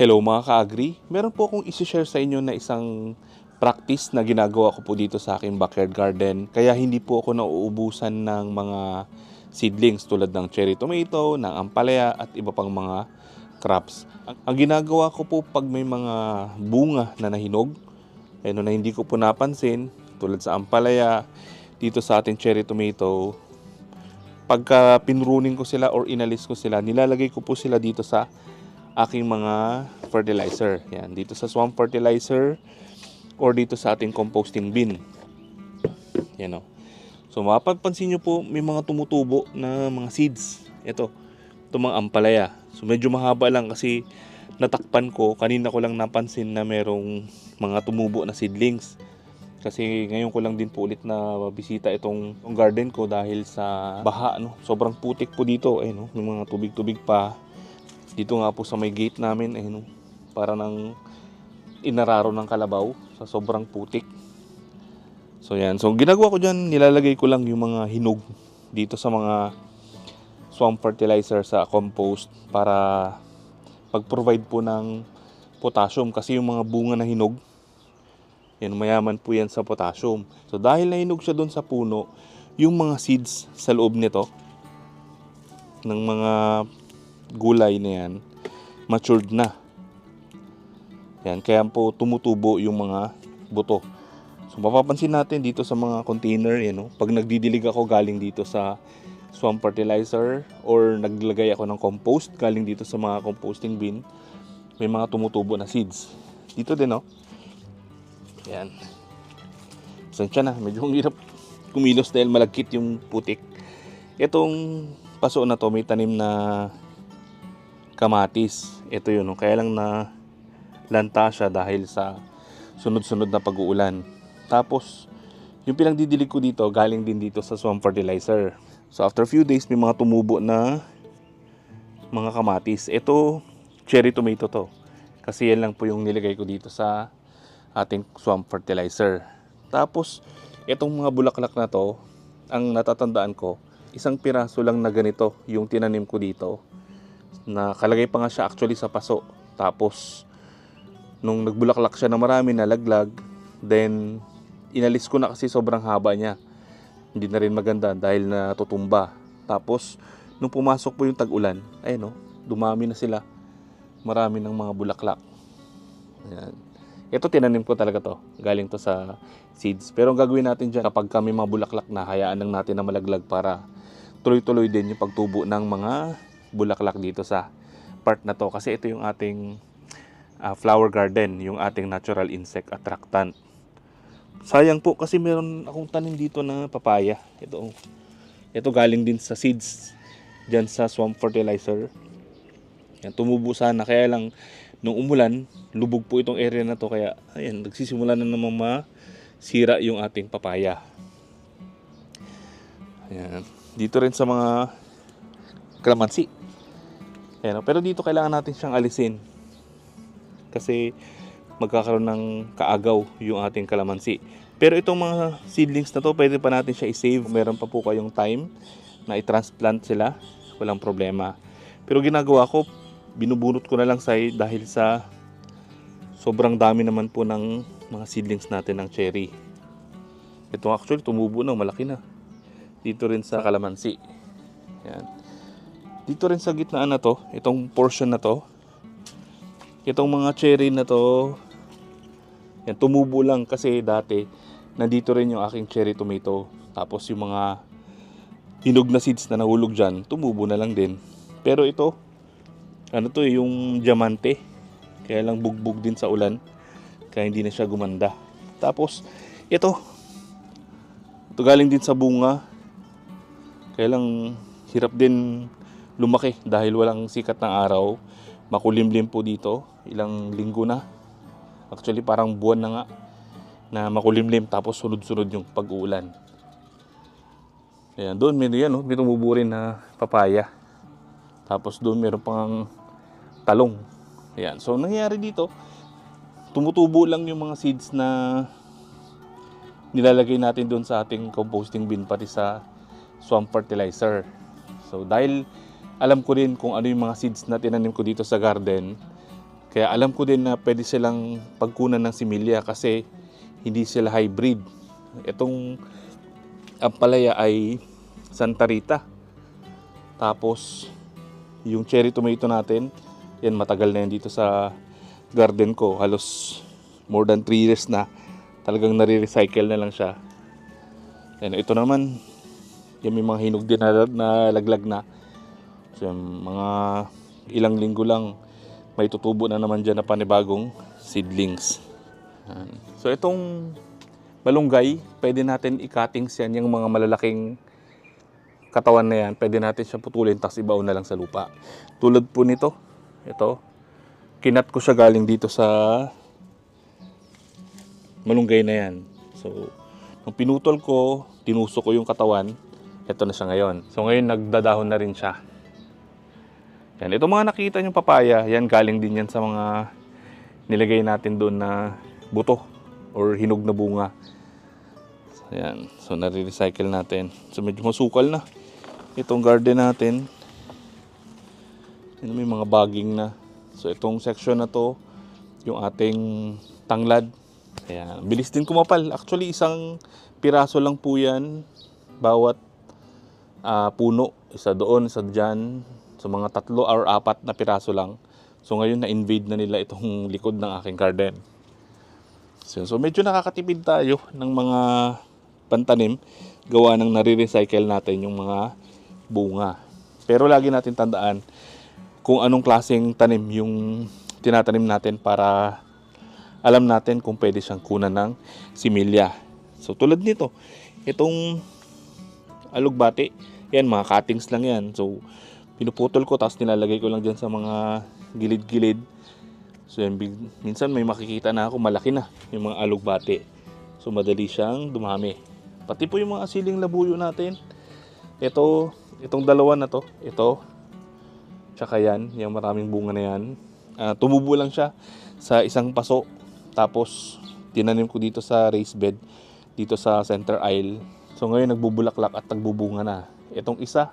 Hello mga ka-agri. Meron po akong isi-share sa inyo na isang practice na ginagawa ko po dito sa aking backyard garden. Kaya hindi po ako nauubusan ng mga seedlings tulad ng cherry tomato, ng ampalaya at iba pang mga crops. Ang, ang ginagawa ko po pag may mga bunga na nahinog, ano na hindi ko po napansin, tulad sa ampalaya, dito sa ating cherry tomato, pagka pinruning ko sila or inalis ko sila, nilalagay ko po sila dito sa aking mga fertilizer. Yan, dito sa swamp fertilizer or dito sa ating composting bin. Yan o. So mapapansin nyo po, may mga tumutubo na mga seeds. Ito, ito mga ampalaya. So medyo mahaba lang kasi natakpan ko. Kanina ko lang napansin na merong mga tumubo na seedlings. Kasi ngayon ko lang din po ulit na bisita itong, itong garden ko dahil sa baha. No? Sobrang putik po dito. Eh, no? Yung mga tubig-tubig pa. Dito nga po sa may gate namin. Eh, no? Para ng inararo ng kalabaw sa sobrang putik. So yan. So ginagawa ko dyan, nilalagay ko lang yung mga hinog dito sa mga swamp fertilizer sa compost para pag-provide po ng potassium kasi yung mga bunga na hinog yan, mayaman po yan sa potassium. So dahil nahinog siya doon sa puno, yung mga seeds sa loob nito ng mga gulay na yan, matured na. Yan, kaya po tumutubo yung mga buto. So mapapansin natin dito sa mga container, yan, no? pag nagdidilig ako galing dito sa swamp fertilizer or naglagay ako ng compost galing dito sa mga composting bin, may mga tumutubo na seeds. Dito din, no? Yan. Pasensya na, medyo hirap kumilos dahil malagkit yung putik. Itong paso na to may tanim na kamatis. Ito yun, no? kaya lang na lanta siya dahil sa sunod-sunod na pag-uulan. Tapos, yung pinagdidilig ko dito, galing din dito sa swamp fertilizer. So after few days, may mga tumubo na mga kamatis. Ito, cherry tomato to. Kasi yan lang po yung nilagay ko dito sa ating swamp fertilizer. Tapos, itong mga bulaklak na to, ang natatandaan ko, isang piraso lang na ganito yung tinanim ko dito. Na kalagay pa nga siya actually sa paso. Tapos, nung nagbulaklak siya na marami, nalaglag. Then, inalis ko na kasi sobrang haba niya. Hindi na rin maganda dahil natutumba. Tapos, nung pumasok po yung tag-ulan, ayun no, dumami na sila. Marami ng mga bulaklak. Ayan. Ito tinanim ko talaga to. Galing to sa seeds. Pero ang gagawin natin dyan kapag kami mga bulaklak na, hayaan lang natin na malaglag para tuloy-tuloy din yung pagtubo ng mga bulaklak dito sa part na to. Kasi ito yung ating ah, flower garden, yung ating natural insect attractant. Sayang po kasi meron akong tanim dito na papaya. Ito. Ito galing din sa seeds dyan sa swamp fertilizer. Yan, tumubo sana. Kaya lang, nung umulan, lubog po itong area na to. Kaya, ayan, nagsisimula na naman masira yung ating papaya. Ayan. Dito rin sa mga kalamansi. Ayan, pero dito kailangan natin siyang alisin. Kasi magkakaroon ng kaagaw yung ating kalamansi. Pero itong mga seedlings na to, pwede pa natin siya i-save. Meron pa po kayong time na i-transplant sila. Walang problema. Pero ginagawa ko, binubunot ko na lang sa dahil sa sobrang dami naman po ng mga seedlings natin ng cherry. Ito actually tumubo na, malaki na. Dito rin sa kalamansi. Yan. Dito rin sa gitnaan na to, itong portion na to, itong mga cherry na to, yan, tumubo lang kasi dati, nandito rin yung aking cherry tomato. Tapos yung mga hinog na seeds na nahulog dyan, tumubo na lang din. Pero ito, ano to eh, yung diamante. Kaya lang bugbog din sa ulan. Kaya hindi na siya gumanda. Tapos, ito. Ito galing din sa bunga. Kaya lang hirap din lumaki dahil walang sikat ng araw. Makulimlim po dito. Ilang linggo na. Actually parang buwan na nga na makulimlim tapos sunod-sunod yung pag-uulan. Ayan, doon may yan, no? may tumubo na papaya. Tapos doon meron pang talong. Ayan. So, nangyayari dito, tumutubo lang yung mga seeds na nilalagay natin doon sa ating composting bin pati sa swamp fertilizer. So, dahil alam ko rin kung ano yung mga seeds na tinanim ko dito sa garden, Kaya alam ko din na pwede silang pagkunan ng similya kasi hindi sila hybrid. Itong ampalaya ay Santa Rita. Tapos yung cherry tomato natin, yan matagal na yan dito sa garden ko. Halos more than 3 years na. Talagang nare-recycle na lang siya. Yan, ito naman, yan may mga hinog din na, na laglag na. So, mga ilang linggo lang, may tutubo na naman dyan na panibagong seedlings. So, itong malunggay, pwede natin i-cuttings yan, yung mga malalaking katawan na yan, pwede natin siya putulin, tapos ibaon na lang sa lupa. Tulad po nito, ito, kinat ko siya galing dito sa malunggay na yan. So, nung pinutol ko, tinusok ko yung katawan, ito na siya ngayon. So, ngayon nagdadahon na rin siya. Yan, ito mga nakita yung papaya, yan galing din yan sa mga nilagay natin doon na buto or hinog na bunga. So, yan. So, nare-recycle natin. So, medyo masukal na. Itong garden natin, yan, may mga baging na. So, itong section na to, yung ating tanglad. Ayan. Bilis din kumapal. Actually, isang piraso lang po yan bawat ah, puno. Isa doon, isa dyan. So, mga tatlo or apat na piraso lang. So, ngayon na-invade na nila itong likod ng aking garden. So, so medyo nakakatipid tayo ng mga pantanim gawa ng nare-recycle natin yung mga bunga. Pero lagi natin tandaan kung anong klaseng tanim yung tinatanim natin para alam natin kung pwede siyang kunan ng similya. So tulad nito, itong alugbati, yan mga cuttings lang yan. So pinuputol ko tapos nilalagay ko lang dyan sa mga gilid-gilid. So yan, minsan may makikita na ako malaki na yung mga alugbati. So madali siyang dumami. Pati po yung mga siling labuyo natin. Ito, itong dalawa na to, ito, tsaka yan, yung maraming bunga na yan. Ah, tumubo lang siya sa isang paso. Tapos, tinanim ko dito sa raised bed, dito sa center aisle. So, ngayon nagbubulaklak at nagbubunga na. Itong isa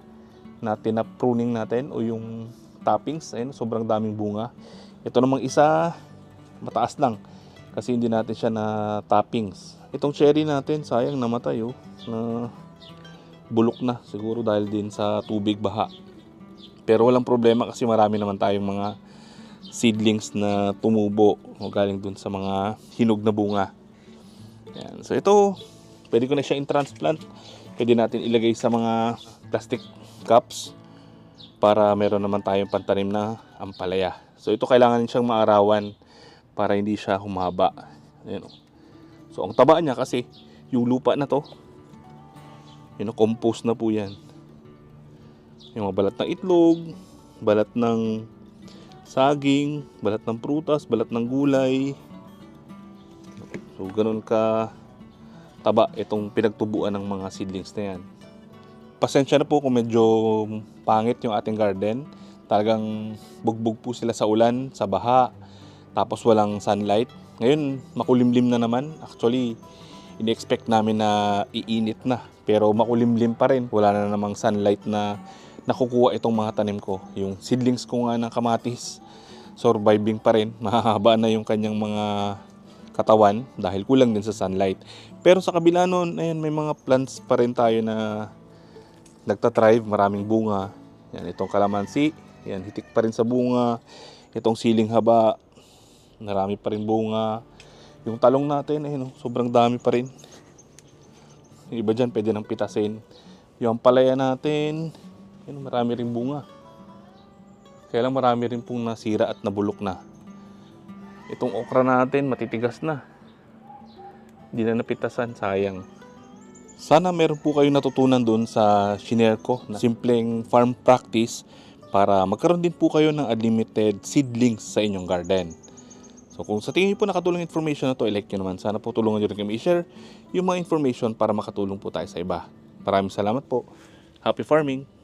na tinapruning natin o yung toppings, ayun, sobrang daming bunga. Ito namang isa, mataas lang kasi hindi natin siya na toppings. Itong cherry natin, sayang namatay oh, na bulok na siguro dahil din sa tubig baha. Pero walang problema kasi marami naman tayong mga seedlings na tumubo o galing dun sa mga hinog na bunga. Yan. So ito, pwede ko na siya in-transplant. Pwede natin ilagay sa mga plastic cups para meron naman tayong pantanim na ampalaya. So ito kailangan siyang maarawan para hindi siya humaba. Ayan, oh. So ang taba niya kasi yung lupa na to, yun, oh, compost na po yan. Yung mga balat ng itlog, balat ng saging, balat ng prutas, balat ng gulay. So, ganun ka taba itong pinagtubuan ng mga seedlings na yan. Pasensya na po kung medyo pangit yung ating garden. Talagang bugbog po sila sa ulan, sa baha, tapos walang sunlight. Ngayon, makulimlim na naman. Actually, ini-expect namin na iinit na. Pero makulimlim pa rin. Wala na namang sunlight na nakukuha itong mga tanim ko. Yung seedlings ko nga ng kamatis, surviving pa rin. Mahahaba na yung kanyang mga katawan dahil kulang din sa sunlight. Pero sa kabila nun, ayan, may mga plants pa rin tayo na nagtatrive, maraming bunga. Yan, itong kalamansi, yan, hitik pa rin sa bunga. Itong siling haba, marami pa rin bunga. Yung talong natin, ayun, oh, sobrang dami pa rin. Yung iba dyan, pwede nang pitasin. Yung palaya natin, yun, marami rin bunga. Kaya lang marami rin pong nasira at nabulok na. Itong okra natin, matitigas na. Hindi na napitasan, sayang. Sana meron po kayo natutunan doon sa shinare na simpleng farm practice para magkaroon din po kayo ng unlimited seedlings sa inyong garden. So kung sa tingin niyo po nakatulong information na to, elect nyo naman. Sana po tulungan nyo rin kami i-share yung mga information para makatulong po tayo sa iba. Maraming salamat po. Happy farming!